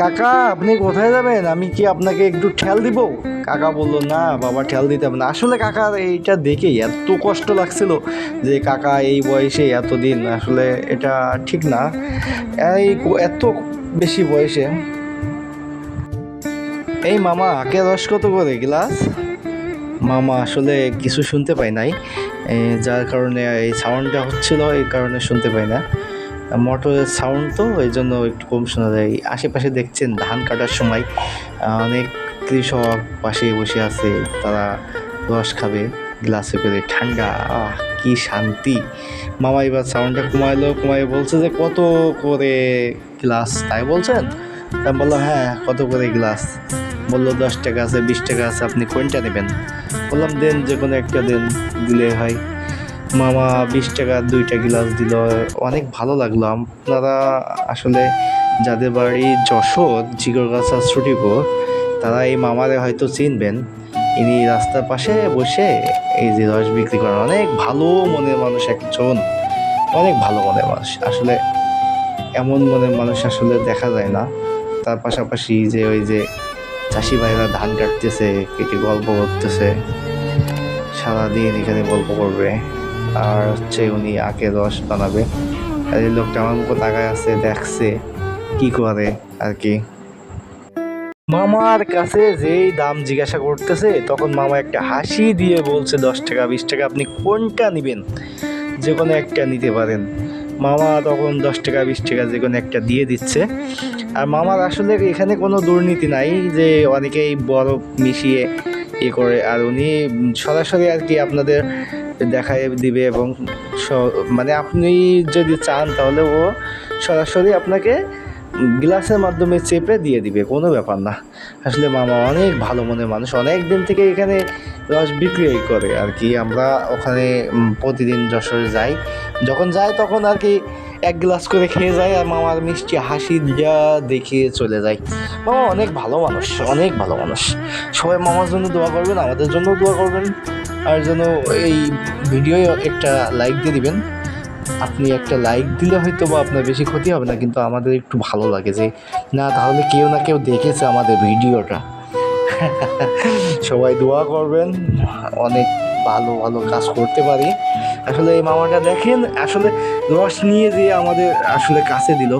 কাকা, আপনি কোথায় যাবেন? আমি কি আপনাকে একটু ঠেল দিব? কাকা বলল, না, বাবা, ঠেল দিতে হবে না। আসলে কাকা, এইটা দেখেই এত কষ্ট লাগছিল যে কাকা এই বয়সে এতদিন, আসলে এটা ঠিক না। এই এত বেশি বয়সে। এই মামা, আকে রস কত করে গ্লাস? মামা, আসলে কিছু শুনতে পাই নাই। যার কারণে এই সাউন্ডটা হচ্ছিল, এই কারণে শুনতে পাই না। মোটরের সাউন্ড তো, এই জন্য একটু কম শোনা যায়। আশেপাশে দেখছেন, ধান কাটার সময় অনেক কৃষক পাশে বসে আছে, তারা রস খাবে, গ্লাসে করে, ঠান্ডা, আহ, কি শান্তি। মামা এবার সাউন্ডটা কমাইলো কমাই বলছে যে, কত করে গ্লাস? তাই বলছেন? আমি বললাম হ্যাঁ কত করে গ্লাস? বলল, দশ টাকা আছে, বিশ টাকা আছে, আপনি কোনটা নেবেন? বললাম, দেন যে কোনো একটা দেন দিলে হয়। মামা বিশ টাকা, দুইটা গ্লাস দিল, অনেক ভালো লাগল। আপনারা আসলে যাদের বাড়ি যশোর জিগরগাছা ছুটিপুর তারা এই মামারে হয়তো চিনবেন। ইনি রাস্তার পাশে বসে এই যে রস বিক্রি করেন। অনেক ভালো মনের মানুষ একজন, অনেক ভালো মনের মানুষ। আসলে এমন মনের মানুষ আসলে দেখা যায় না। তার পাশাপাশি যে ওই যে চাষি ভাইরা ধান কাটতেছে, কেটে গল্প করতেছে, সারাদিন এখানে গল্প করবে। আর হচ্ছে উনি আখের রস বানাবে। আর এই লোকটা আমার মুখে তাকায় আছে, দেখছে, কি করে আর কি। মামার কাছে যেই দাম জিজ্ঞাসা করতেছে, তখন মামা একটা হাসি দিয়ে বলছে, দশ টাকা, বিশ টাকা আপনি কোনটা নেবেন? যে কোনো একটা নিতে পারেন। মামা তখন দশ টাকা, বিশ টাকা যে কোনো একটা দিয়ে দিচ্ছে। আর মামার আসলে এখানে কোনো দুর্নীতি নাই যে অনেকেই বরফ মিশিয়ে ইয়ে করে। আর উনি সরাসরি আর কি আপনাদের দেখায় দিবে এবং মানে আপনি যদি চান তাহলে ও সরাসরি আপনাকে গ্লাসের মাধ্যমে চেপে দিয়ে দিবে, কোনো ব্যাপার না। আসলে মামা অনেক ভালো মনের মানুষ, অনেক দিন থেকে এখানে রস বিক্রি করে আর কি। আমরা ওখানে প্রতিদিন যশোরে যাই। যখন যাই তখন আর কি এক গ্লাস করে খেয়ে যায় আর মামার মিষ্টি হাসি যা দেখে চলে যায়। মামা অনেক ভালো মানুষ, অনেক ভালো মানুষ। সবাই মামার জন্য দোয়া করবেন, আমাদের জন্য দোয়া করবেন। আর যেন এই ভিডিও একটা লাইক দিয়ে দিবেন। আপনি একটা লাইক দিলে হয়তো বা আপনার বেশি ক্ষতি হবে না, কিন্তু আমাদের একটু ভালো লাগে যে, না, তাহলে কেউ না কেউ দেখেছে আমাদের ভিডিওটা। সবাই দোয়া করবেন, অনেক ভালো ভালো কাজ করতে পারি। আসলে এই মামাটা দেখেন, আসলে রস নিয়ে যে আমাদের আসলে কাছে দিল,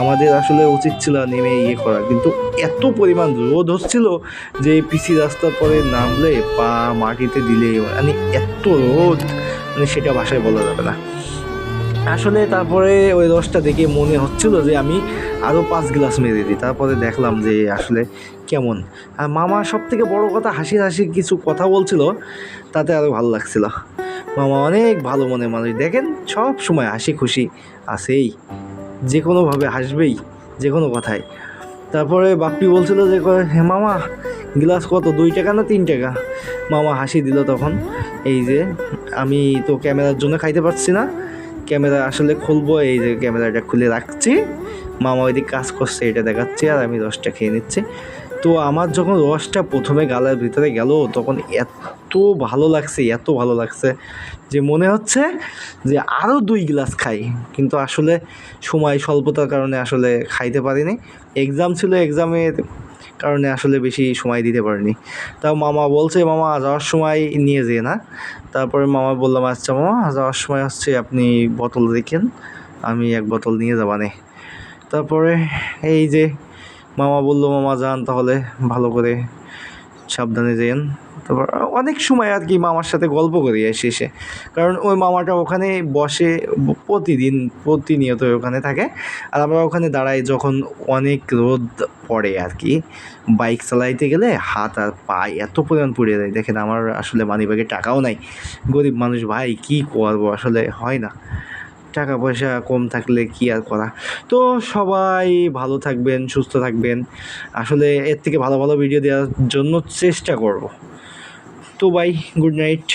আমাদের আসলে উচিত ছিল নেমে ইয়ে করা। কিন্তু এত পরিমাণ রোদ হচ্ছিল যে পিসি রাস্তার পরে নামলে পা মাটিতে দিলে মানে এত রোদ মানে সেটা ভাষায় বলা যাবে না। আসলে তারপরে ওই রসটা দেখে মনে হচ্ছিল যে আমি আরও পাঁচ গ্লাস মেরে দিই। তারপরে দেখলাম যে আসলে কেমন। আর মামা সব থেকে বড় কথা হাসি হাসি কিছু কথা বলছিল, তাতে আরও ভালো লাগছিল। মামা অনেক ভালো মনে মানুষ। দেখেন সব সময় হাসি খুশি আছেই। যে কোনোভাবে হাসবেই যে কোনো কথায়। তারপরে বাপ্পি বলছিল যে কয়, হে মামা গ্লাস কত দুই টাকা না তিন টাকা? মামা হাসি দিল তখন এই যে আমি তো ক্যামেরার জন্য খাইতে পারছি না। ক্যামেরা আসলে খুলবো এই যে ক্যামেরাটা খুলে রাখছি। মামা ওইদিকে কাজ করছে এটা দেখাচ্ছি আর আমি রসটা খেয়ে নিচ্ছি। তো আমার যখন রসটা প্রথমে গালার ভিতরে গেল তখন এত ভালো লাগছে, এত ভালো লাগছে যে মনে হচ্ছে যে আরও দুই গ্লাস খাই। কিন্তু আসলে সময় স্বল্পতার কারণে আসলে খাইতে পারিনি। এক্সাম ছিল এক্সামের কারণে আসলে বেশি সময় দিতে পারিনি। তাও মামা বলছে, মামা, যাওয়ার সময় নিয়ে যেয়ে না। তারপরে মামা বললাম আচ্ছা মামা, যাওয়ার সময় হচ্ছে আপনি বোতল দেখেন, আমি এক বোতল নিয়ে যাবানে তারপরে এই যে মামা বলল, মামা, যান তাহলে ভালো করে সাবধানে যেন। তারপর অনেক সময় আর কি মামার সাথে গল্প করি এসে কারণ ওই মামাটা ওখানে বসে প্রতিদিন, প্রতিনিয়ত ওখানে থাকে। আর আমরা ওখানে দাঁড়াই যখন অনেক রোদ পড়ে আর কি। বাইক চালাইতে গেলে হাত আর পা এত পরিমাণ পুড়ে যায়। দেখেন আমার আসলে মানিব্যাগে টাকাও নাই। গরিব মানুষ, ভাই, কি করব? আসলে হয় না। টাকা পয়সা কম থাকলে কি আর করা? তো সবাই ভালো থাকবেন, সুস্থ থাকবেন। আসলে এর থেকে ভালো ভালো ভিডিও দেওয়ার জন্য চেষ্টা করব। তো বাই গুড নাইট